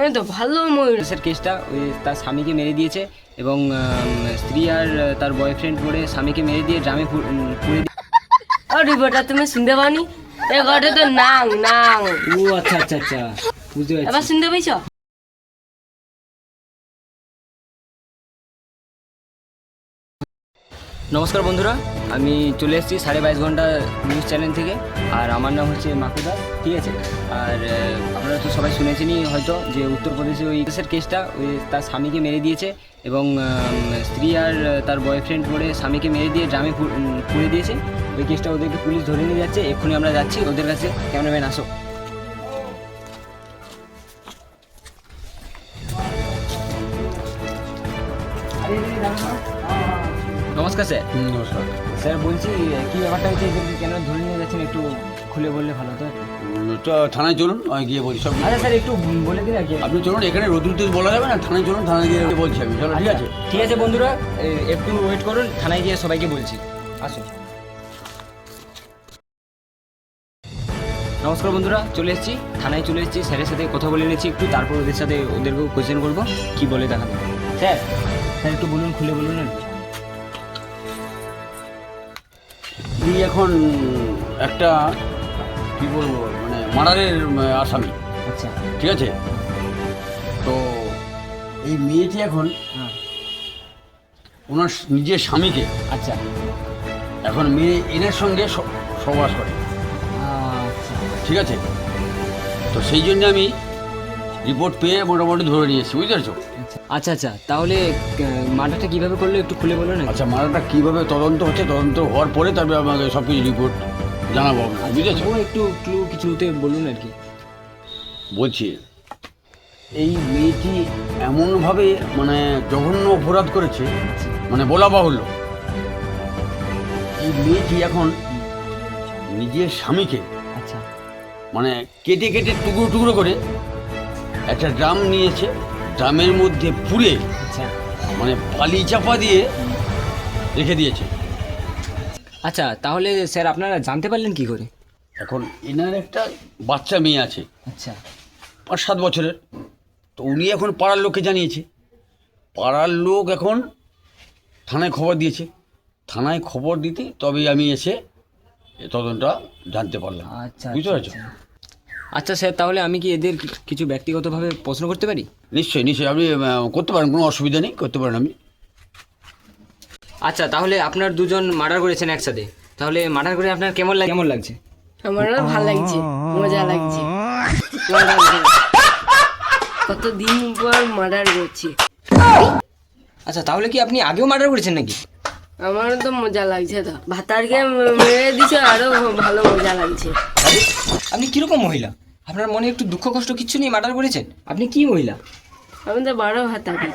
হ্যাঁ তো ভালো ময়ূর পুলিশের কেসটা ওই তার স্বামীকে মেরে দিয়েছে এবং স্ত্রী আর তার বয়ফ্রেন্ড করে স্বামীকে মেরে দিয়ে ড্রামে পুড়ে আরে বেটা তুমি শুনতে পানি এ ঘরে তো নাং নাং। ও আচ্ছা আচ্ছা আচ্ছা বুঝতে এবার পারছি শুনতে পাইছ নমস্কার বন্ধুরা আমি চলে এসেছি সাড়ে বাইশ ঘণ্টা নিউজ চ্যানেল থেকে। আর আমার নাম হচ্ছে মাকুদা, ঠিক আছে? আর আপনারা তো সবাই শুনেছেনই হয়তো যে উত্তরপ্রদেশে ওই কেসের কেসটা ওই তার স্বামীকে মেরে দিয়েছে এবং স্ত্রী আর তার বয়ফ্রেন্ড করে স্বামীকে মেরে দিয়ে ড্রামে পুড়ে দিয়েছে। ওই কেসটা ওদেরকে পুলিশ ধরে নিয়ে যাচ্ছে। এক্ষুনি আমরা যাচ্ছি। ওদের কাছে ক্যামেরাম্যান, আসো। নমস্কার স্যার। নমস্কার। স্যার বলছি কি ব্যাপারটা হচ্ছে এদেরকে কেন ধরে নিয়ে যাচ্ছেন? একটু খুলে বললে ভালো হতো। তো থানায় চলুন আমি গিয়ে বলছি সব আচ্ছা স্যার একটু বলে দিন কি। আপনি চলুন এখানে রোদ্রুতে বলা যাবে না থানায় চলুন থানায় গিয়ে বলছি আমি। চলো ঠিক আছে? ঠিক আছে বন্ধুরা একটু ওয়েট করুন থানায় গিয়ে সবাইকে বলছি। আসুন। নমস্কার বন্ধুরা চলে এসেছি। থানায় চলে এসেছি স্যারের সাথে কথা বলে নিয়েছি একটু তারপর ওদের সাথে ওদেরকেও কোয়েশ্চেন করব কি বলে দেখাবো। স্যার স্যার একটু বলুন খুলে বলুন আর তুই এখন একটা কি বলব মানে মার্ডারের আসামি। আচ্ছা। ঠিক আছে? তো এই মেয়েটি এখন হ্যাঁ। ওনার নিজের স্বামীকে আচ্ছা। এখন মেয়ে এনের সঙ্গে স- সহবাস করে। আচ্ছা। ঠিক আছে? তো সেই জন্য আমি রিপোর্ট পেয়ে মোটামুটি ধরে নিয়েছি বুঝতে পারছ আচ্ছা আচ্ছা তাহলে মার্ডারটা কীভাবে করল একটু খুলে বলো না? আচ্ছা মারাটা কীভাবে তদন্ত হচ্ছে তদন্ত হওয়ার পরে তারপরে আমাকে সব কিছু রিপোর্ট জানাব বুঝেছ? একটু ক্লু কিছুতে বলুন আর কি। বলছি এই মেয়েটি এমনভাবে মানে জঘন্য অপরাধ করেছে মানে বলা বাহুল্য। এই মেয়েটি এখন নিজের স্বামীকে আচ্ছা। মানে কেটে কেটে টুকরো টুকরো করে একটা ড্রাম নিয়েছে ড্রামের মধ্যে পুড়ে আচ্ছা। মানে বালি চাপা দিয়ে রেখে দিয়েছে। আচ্ছা তাহলে স্যার আপনারা জানতে পারলেন কি করে? এখন এনার একটা বাচ্চা মেয়ে আছে। আচ্ছা। পাঁচ সাত বছরের। তো উনি এখন পাড়ার লোককে জানিয়েছে। পাড়ার লোক এখন থানায় খবর দিয়েছে। থানায় খবর দিতে তবেই আমি এসে তদন্তটা জানতে পারলাম। আচ্ছা বুঝতে পারছ? আচ্ছা, স্যার তাহলে আমি কি এদের কিছু ব্যক্তিগতভাবে প্রশ্ন করতে পারি? নিশ্চয়ই নিশ্চয়ই। আপনি করতে পারেন কোনো অসুবিধা নেই করতে পারেন আমি আচ্ছা তাহলে আপনার দুজন মার্ডার করেছেন একসাথে। তাহলে মার্ডার করে আপনার কেমন লাগে কেমন লাগছে? আমারও ভালো লাগছে মজা লাগছে মজা লাগছে। কতদিন পর মার্ডার করছি। আচ্ছা তাহলে কি আপনি আগেও মার্ডার করেছেন নাকি? আমারও তো মজা লাগছে তো। ভাতারকে মেরে দিছে আরও ভালো মজা লাগছে। আরে, আপনি কীরকম মহিলা? আপনার মনে একটু দুঃখ কষ্ট কিচ্ছু নেই মার্ডার করেছেন? আপনি কি মহিলা? আমি তো বড় ভাতারি।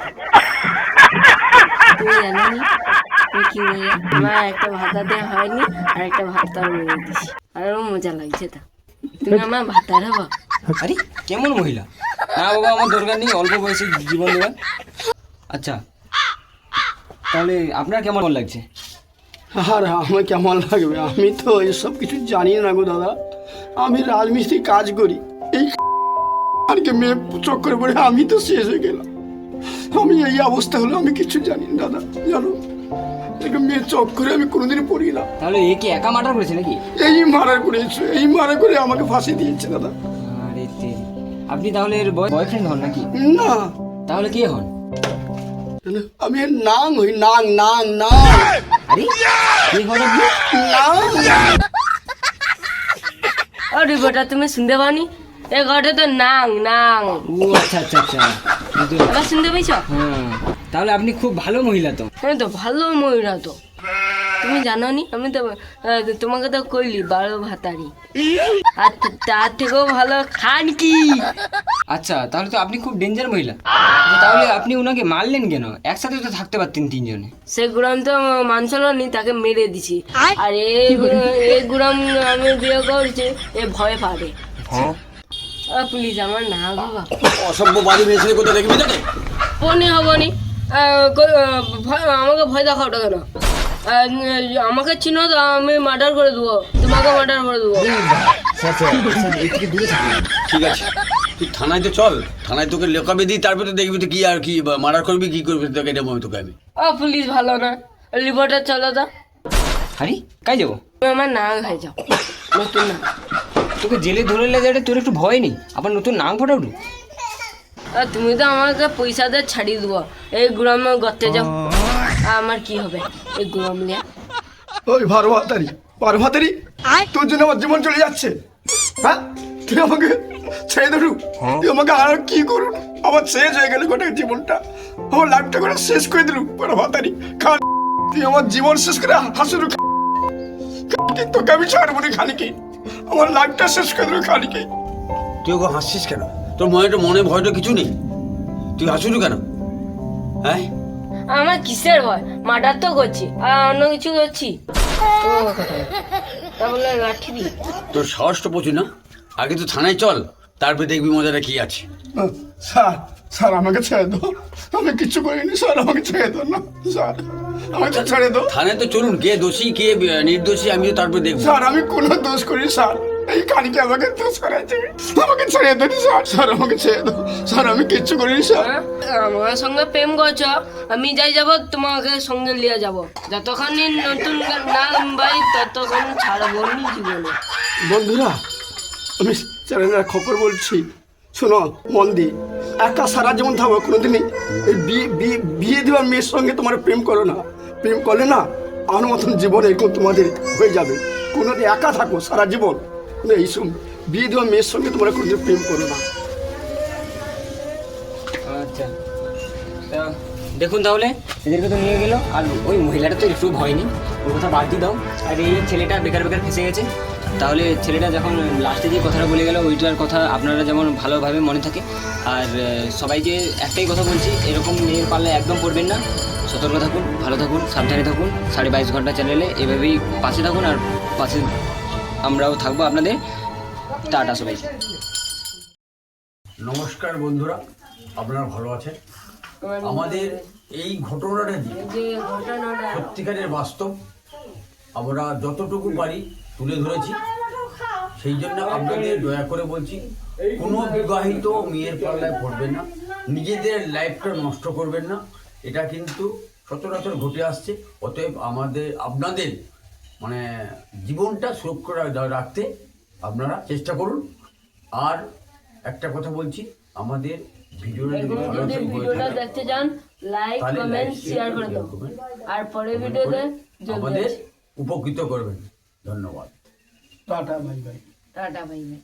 তুমি জানো নি কি মজা আমার একটা ভাতা দেওয়া হয়নি আর একটা ভাতার মেরে দিছি। আরও মজা লাগছে তো। তুমি আমার ভাতার হবা। আরে কেমন মহিলা? না বাবা আমার দরকার নেই অল্প বয়সে জীবন দেওয়ার আচ্ছা তাহলে আপনার কেমন লাগছে? আর আমার কেমন লাগবে? আমি তো এসব কিছু জানি না গো দাদা। আমি রাজমিস্ত্রি কাজ করি। এই আরকে মেয়ে চক্করে পড়ে আমি তো শেষ হয়ে গেলাম। আমি এই অবস্থা হলো আমি কিছু জানি না দাদা। জানো একটা মেয়ে চক্করে আমি কোনোদিন পড়ি না। তাহলে এ কি একা মার্ডার করেছে নাকি? এই মারা করেছে এই মারা করে আমাকে ফাঁসি দিয়েছে দাদা। আরে। আপনি তাহলে এর বয়ফ্রেন্ড হন নাকি? না। তাহলে কে হন? আমি নাং হই নাং নাং নাং। আরে কে হন নাং। আরে বেটা তুমি শুনতে পাওনি? এ ঘরে তো নাং নাং। ও আচ্ছা আচ্ছা আচ্ছা। আবার এবার শুনতে পাইছ হ্যাঁ। তাহলে আপনি খুব ভালো মহিলা তো। হ্যাঁ তো ভালো মহিলা তো। তুমি জানো নি আমি তো তোমাকে তো কইলি বারো ভাতারি। আর তার থেকেও ভালো খান কি আচ্ছা তাহলে তো আপনি খুব ডেঞ্জার মহিলা। তাহলে আপনি ওনাকে মারলেন কেন? একসাথে তো থাকতে পারতেন তিনজনে। সে গুড়াম তো মানছিল নি তাকে মেরে দিছি। আর এই গুড়াম আমি বিয়ে করছি এ ভয় পারে প্লিজ আমার না বাবা। অসভ্য বাড়ি মেয়েছে কোথায় দেখবি তাকে? পনি হবনি আহ, ভয়- আমাকে ভয় দেখাও ওটা কেন? আমাকে চিনো তো আমি মার্ডার করে দেবো। তোমাকে মার্ডার করে দেবো। থাকুন ঠিক আছে। তুই থানায় তো চল থানায় তোকে লেখাবে দিই তারপরে তো দেখবি তো কি আর কি মার্ডার করবি কি করবি তোকে এটা বলব তোকে আমি। ও পুলিশ ভালো না। রিপোর্টার চলো তো। আরে কাই যাব? আমার নাম হয়ে যাও। নতুন নাম তোকে জেলে ধরে লেগে এটা তোর একটু ভয় নেই? আবার নতুন নাম ফোটাউটু আর তুমি তো আমাকে পয়সা দিয়ে ছাড়িয়ে দেবো। এই গ্রামে গর্তে যাও। আমার কি হবে? এই গ্রাম নিয়ে। ওই ভারভাতারি ভারভাতারি তোর জন্য আমার জীবন চলে যাচ্ছে। হ্যাঁ? তুই আমাকে ছেড়ে ধরু তুই আমাকে আর কি করুন? আমার শেষ হয়ে গেল গোটা জীবনটা। আমার লাইফটা করে শেষ করে দিলু ভারভাতারি খান তুই আমার জীবন শেষ করে হাসুরু তোকে আমি ছাড়বো না খালিকে আমার লাইফটা শেষ করে দিলু খালিকে তুই ওকে হাসছিস কেন? তোর মনে তো মনে ভয়টা কিছু নেই। তুই হাসুনি কেন? হ্যাঁ? আমার কিসের ভয়? মার্ডার তো করছি আর অন্য কিছু করছি। ও কথা তা দি তোর সাহস তো প্রচুর না? আগে তো থানায় চল তারপরে দেখবি মজাটা কি আছে। স্যার স্যার আমাকে ছেড়ে দাও। আমি কিচ্ছু করিনি স্যার আমাকে ছেড়ে দাও না। স্যার আমাকে ছেড়ে দাও। থানায় তো চলুন কে দোষী কে নির্দোষী আমিও তারপরে দেখব। স্যার আমি কোনো দোষ করি স্যার। এই কানিকে আমাকে দোষ করাইছে আমাকে ছেড়ে দেন স্যার স্যার আমাকে ছেড়ে দাও। স্যার আমি কিচ্ছু করিনি স্যার। হ্যাঁ? আমার সঙ্গে প্রেম করছ। আমি যাই যাব তোমাকে সঙ্গে নিয়ে যাব। যতক্ষণ নতুন নাম ভাই ততক্ষণ ছাড়বো নি জীবনে। বন্ধুরা আমি চ্যানেলের খবর বলছি। শোনো মন একা সারা জীবন থাকো কোনোদিনই। এই বিয়ে বিয়ে বিয়ে দেওয়ার মেয়ের সঙ্গে তোমার প্রেম করো না। প্রেম করলে না আমার মতন জীবন এরকম তোমাদের হয়ে যাবে। কোনোদিন একা থাকো সারা জীবন। এইসব বিয়ে দেওয়া মেয়ের সঙ্গে তোমরা কোনোদিন প্রেম করো না। আচ্ছা। দেখুন তাহলে, এদেরকে তো নিয়ে গেল। আর ওই মহিলাটা তো একটু ভয় নেই। ওর কথা বাদ দিয়ে দাও। আর এই ছেলেটা বেকার বেকার ফেসে গেছে। তাহলে ছেলেটা যখন লাস্টে যে কথাটা বলে গেল, ওইটার কথা আপনারা যেমন ভালোভাবে মনে থাকে। আর সবাইকে একটাই কথা বলছি, এরকম মেয়ের পাল্লা একদম পড়বেন না। সতর্ক থাকুন, ভালো থাকুন, সাবধানে থাকুন। সাড়ে বাইশ ঘণ্টা চ্যানেলে এভাবেই পাশে থাকুন আর পাশে আমরাও থাকব আপনাদের। টাটা সবাই। নমস্কার বন্ধুরা, আপনারা ভালো আছেন? আমাদের এই ঘটনাটা যে যে সত্যিকারের বাস্তব। আমরা যতটুকু পারি তুলে ধরেছি। সেই জন্য আপনাদের দয়া করে বলছি, কোনো বিবাহিত মেয়ের পাল্লায় পড়বেন না। নিজেদের লাইফটা নষ্ট করবেন না। এটা কিন্তু সচরাচর ঘটে আসছে। অতএব আমাদের, আপনাদের মানে জীবনটা সুরক্ষা রাখতে আপনারা চেষ্টা করুন। আর একটা কথা বলছি আমাদের ভিডিওটা যদি ভিডিওটা দেখতে চান লাইক কমেন্ট শেয়ার করে দাও। আর পরের ভিডিওতে আমাদের উপকৃত করবেন। ধন্যবাদ। Tata bye bye tata bye bye